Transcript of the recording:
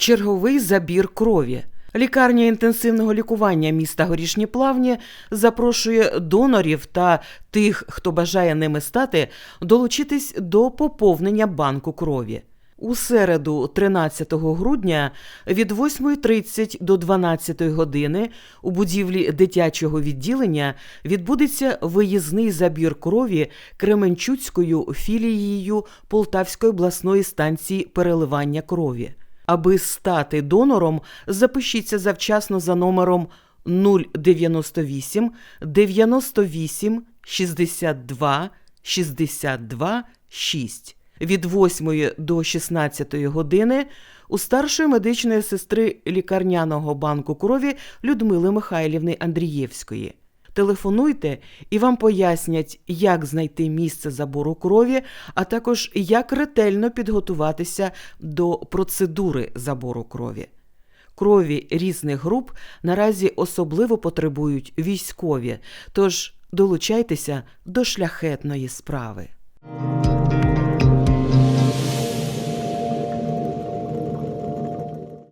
черговий забір крові. Лікарня інтенсивного лікування міста Горішні Плавні запрошує донорів та тих, хто бажає ними стати, долучитись до поповнення банку крові. У середу, 13 грудня, від 8.30 до 12 години у будівлі дитячого відділення відбудеться виїзний забір крові Кременчуцькою філією Полтавської обласної станції переливання крові. Аби стати донором, запишіться завчасно за номером 098 98 62 62 6 від 8 до 16 години у старшої медичної сестри лікарняного банку крові Людмили Михайлівни Андрієвської. Телефонуйте і вам пояснять, як знайти місце забору крові, а також як ретельно підготуватися до процедури забору крові. Крові різних груп наразі особливо потребують військові, тож долучайтеся до шляхетної справи.